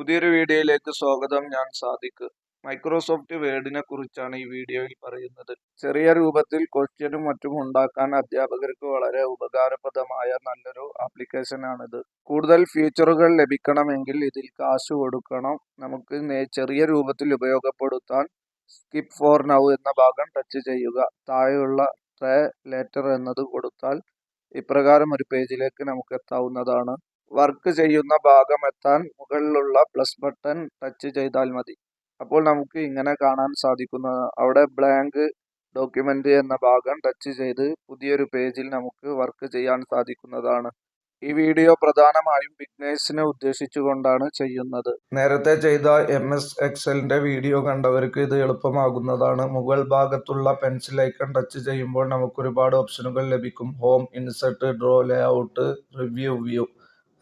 പുതിയൊരു വീഡിയോയിലേക്ക് സ്വാഗതം. ഞാൻ സാദിഖ്. മൈക്രോസോഫ്റ്റ് വേർഡിനെ കുറിച്ചാണ് ഈ വീഡിയോയിൽ പറയുന്നത്. ചെറിയ രൂപത്തിൽ ക്വസ്റ്റ്യനും മറ്റും ഉണ്ടാക്കാൻ അധ്യാപകർക്ക് വളരെ ഉപകാരപ്രദമായ നല്ലൊരു ആപ്ലിക്കേഷനാണിത്. കൂടുതൽ ഫീച്ചറുകൾ ലഭിക്കണമെങ്കിൽ ഇതിൽ കാശ് കൊടുക്കണം. നമുക്ക് ചെറിയ രൂപത്തിൽ ഉപയോഗപ്പെടുത്താൻ സ്കിപ്പ് ഫോർ നൗ എന്ന ഭാഗം ടച്ച് ചെയ്യുക. താഴെയുള്ള ട്രേ ലെറ്റർ എന്നത് കൊടുത്താൽ ഇപ്രകാരം ഒരു പേജിലേക്ക് നമുക്ക് എത്താവുന്നതാണ്. വർക്ക് ചെയ്യുന്ന ഭാഗം എത്താൻ മുകളിലുള്ള പ്ലസ് ബട്ടൺ ടച്ച് ചെയ്താൽ മതി. അപ്പോൾ നമുക്ക് ഇങ്ങനെ കാണാൻ സാധിക്കുന്നത് അവിടെ ബ്ലാങ്ക് ഡോക്യുമെന്റ് എന്ന ഭാഗം ടച്ച് ചെയ്ത് പുതിയൊരു പേജിൽ നമുക്ക് വർക്ക് ചെയ്യാൻ സാധിക്കുന്നതാണ്. ഈ വീഡിയോ പ്രധാനമായും ബിഗ്നേഴ്സിനെ ഉദ്ദേശിച്ചുകൊണ്ടാണ് ചെയ്യുന്നത്. നേരത്തെ ചെയ്ത എം എസ് എക്സലിന്റെ വീഡിയോ കണ്ടവർക്ക് ഇത് എളുപ്പമാകുന്നതാണ്. മുകൾ ഭാഗത്തുള്ള പെൻസിൽ ഐക്കൺ ടച്ച് ചെയ്യുമ്പോൾ നമുക്ക് ഒരുപാട് ഓപ്ഷനുകൾ ലഭിക്കും. Home insert draw layout review view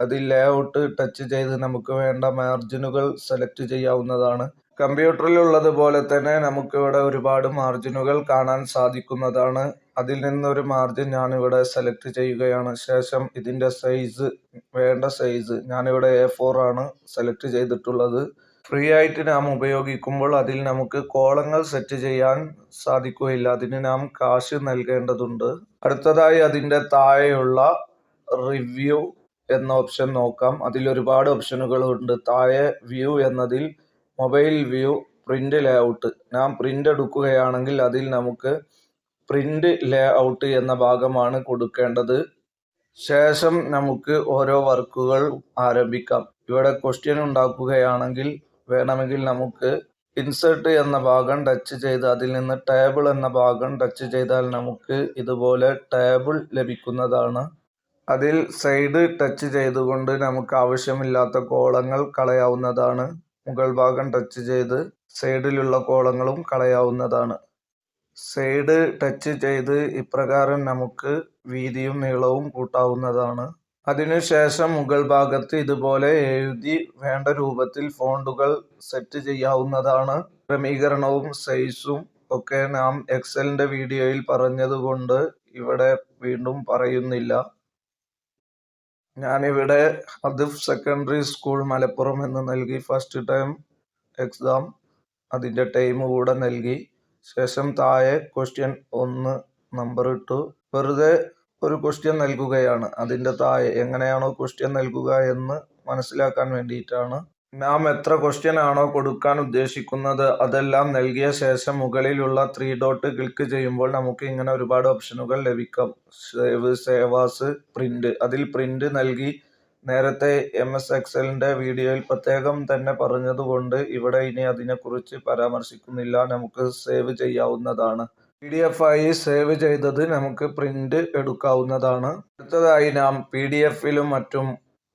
അതിൽ ലേഔട്ട് ടച്ച് ചെയ്ത് നമുക്ക് വേണ്ട മാർജിനുകൾ സെലക്ട് ചെയ്യാവുന്നതാണ്. കമ്പ്യൂട്ടറിൽ ഉള്ളതുപോലെ തന്നെ നമുക്കിവിടെ ഒരുപാട് മാർജിനുകൾ കാണാൻ സാധിക്കുന്നതാണ്. അതിൽ നിന്നൊരു മാർജിൻ ഞാനിവിടെ സെലക്ട് ചെയ്യുകയാണ്. ശേഷം ഇതിന്റെ സൈസ് വേണ്ട സൈസ് ഞാനിവിടെ എ ഫോർ ആണ് സെലക്ട് ചെയ്തിട്ടുള്ളത്. ഫ്രീ ആയിട്ട് നാം ഉപയോഗിക്കുമ്പോൾ അതിൽ നമുക്ക് കോളങ്ങൾ സെറ്റ് ചെയ്യാൻ സാധിക്കുകയില്ല. അതിന് നാം കാശ് നൽകേണ്ടതുണ്ട്. അടുത്തതായി അതിന്റെ താഴെയുള്ള റിവ്യൂ എന്ന ഓപ്ഷൻ നോക്കാം. അതിൽ ഒരുപാട് ഓപ്ഷനുകൾ ഉണ്ട് താഴെ വ്യൂ എന്നതിൽ മൊബൈൽ വ്യൂ പ്രിന്റ് ലേഔട്ട് നാം പ്രിന്റ് എടുക്കുകയാണെങ്കിൽ അതിൽ നമുക്ക് പ്രിന്റ് ലേഔട്ട് എന്ന ഭാഗമാണ് കൊടുക്കേണ്ടത്. ശേഷം നമുക്ക് ഓരോ വർക്കുകൾ ആരംഭിക്കാം. ഇവിടെ ക്വസ്റ്റ്യൻ ഉണ്ടാക്കുകയാണെങ്കിൽ വേണമെങ്കിൽ നമുക്ക് ഇൻസേർട്ട് എന്ന ഭാഗം ടച്ച് ചെയ്ത് അതിൽ നിന്ന് ടേബിൾ എന്ന ഭാഗം ടച്ച് ചെയ്താൽ നമുക്ക് ഇതുപോലെ ടേബിൾ ലഭിക്കുന്നതാണ്. അതിൽ സൈഡ് ടച്ച് ചെയ്തുകൊണ്ട് നമുക്ക് ആവശ്യമില്ലാത്ത കോളങ്ങൾ കളയാവുന്നതാണ്. മുകൾ ഭാഗം ടച്ച് ചെയ്ത് സൈഡിലുള്ള കോളങ്ങളും കളയാവുന്നതാണ്. സൈഡ് ടച്ച് ചെയ്ത് ഇപ്രകാരം നമുക്ക് വീതിയും നീളവും കൂട്ടാവുന്നതാണ്. അതിനുശേഷം മുകൾ ഭാഗത്ത് ഇതുപോലെ എഴുതി വേണ്ട രൂപത്തിൽ ഫോണ്ടുകൾ സെറ്റ് ചെയ്യാവുന്നതാണ്. ക്രമീകരണവും സൈസും ഒക്കെ നാം എക്സലിന്റെ വീഡിയോയിൽ പറഞ്ഞതുകൊണ്ട് ഇവിടെ വീണ്ടും പറയുന്നില്ല. ഞാനിവിടെ അതിഫ് സെക്കൻഡറി സ്കൂൾ മലപ്പുറം എന്ന് നൽകി. ഫസ്റ്റ് ടൈം എക്സാം അതിന്റെ ടൈം കൂടെ നൽകി. ശേഷം താഴെ ക്വസ്റ്റ്യൻ ഒന്ന് നമ്പർ ഇട്ടു. വെറുതെ ഒരു ക്വസ്റ്റ്യൻ നൽകുകയാണ്. അതിന്റെ താഴെ എങ്ങനെയാണോ ക്വസ്റ്റ്യൻ നൽകുക എന്ന് മനസ്സിലാക്കാൻ വേണ്ടിയിട്ടാണ് നാം എത്ര ക്വസ്റ്റ്യൻ ആണോ കൊടുക്കാൻ ഉദ്ദേശിക്കുന്നത് അതെല്ലാം നൽകിയ ശേഷം മുകളിലുള്ള ത്രീ ഡോട്ട് ക്ലിക്ക് ചെയ്യുമ്പോൾ നമുക്ക് ഇങ്ങനെ ഒരുപാട് ഓപ്ഷനുകൾ ലഭിക്കും. സേവ് സേവാസ് പ്രിന്റ് അതിൽ പ്രിന്റ് നൽകി നേരത്തെ എം എസ് എക്സലിന്റെ വീഡിയോയിൽ പ്രത്യേകം തന്നെ പറഞ്ഞതുകൊണ്ട് ഇവിടെ ഇനി അതിനെക്കുറിച്ച് പരാമർശിക്കുന്നില്ല. നമുക്ക് സേവ് ചെയ്യാവുന്നതാണ്. പി ഡി എഫ് ആയി സേവ് ചെയ്തത് നമുക്ക് പ്രിന്റ് എടുക്കാവുന്നതാണ്. അടുത്തതായി നാം പി ഡി എഫിലും മറ്റും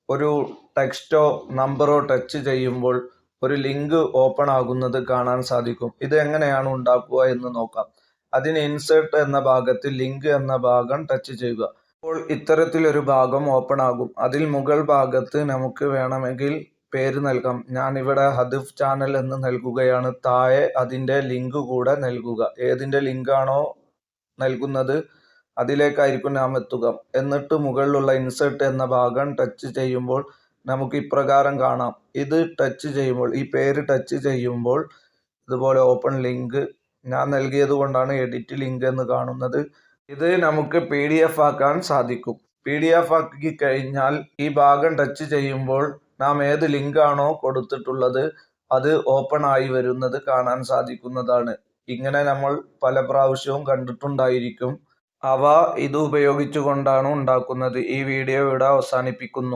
ഒരു ടെക്സ്റ്റോ നമ്പറോ ടച്ച് ചെയ്യുമ്പോൾ ഒരു ലിങ്ക് ഓപ്പൺ ആകുന്നത് കാണാൻ സാധിക്കും. ഇത് എങ്ങനെയാണ് ഉണ്ടാക്കുക എന്ന് നോക്കാം. അതിന് ഇൻസേർട്ട് എന്ന ഭാഗത്ത് ലിങ്ക് എന്ന ഭാഗം ടച്ച് ചെയ്യുക. അപ്പോൾ ഇത്തരത്തിലൊരു ഭാഗം ഓപ്പൺ ആകും. അതിൽ മുകൾ ഭാഗത്ത് നമുക്ക് വേണമെങ്കിൽ പേര് നൽകാം. ഞാൻ ഇവിടെ ഹദിഫ് ചാനൽ എന്ന് നൽകുകയാണ്. താഴെ അതിന്റെ ലിങ്ക് കൂടെ നൽകുക. ഏതിന്റെ ലിങ്കാണോ നൽകുന്നത് അതിലേക്കായിരിക്കും നാം എത്തുക. എന്നിട്ട് മുകളിലുള്ള ഇൻസേർട്ട് എന്ന ഭാഗം ടച്ച് ചെയ്യുമ്പോൾ നമുക്ക് ഇപ്രകാരം കാണാം. ഇത് ടച്ച് ചെയ്യുമ്പോൾ ഈ പേര് ടച്ച് ചെയ്യുമ്പോൾ ഇതുപോലെ ഓപ്പൺ ലിങ്ക് ഞാൻ നൽകിയത് കൊണ്ടാണ് എഡിറ്റ് ലിങ്ക് എന്ന് കാണുന്നത്. ഇത് നമുക്ക് പി ഡി എഫ് ആക്കാൻ സാധിക്കും. പി ഡി എഫ് ആക്കി കഴിഞ്ഞാൽ ഈ ഭാഗം ടച്ച് ചെയ്യുമ്പോൾ നാം ഏത് ലിങ്കാണോ കൊടുത്തിട്ടുള്ളത് അത് ഓപ്പൺ ആയി വരുന്നത് കാണാൻ സാധിക്കുന്നതാണ്. ഇങ്ങനെ നമ്മൾ പല പ്രാവശ്യവും കണ്ടിട്ടുണ്ടായിരിക്കും. അവ ഇത് ഉപയോഗിച്ചുകൊണ്ടാണ് ഉണ്ടാക്കുന്നത്. ഈ വീഡിയോ ഇവിടെ അവസാനിപ്പിക്കുന്നു.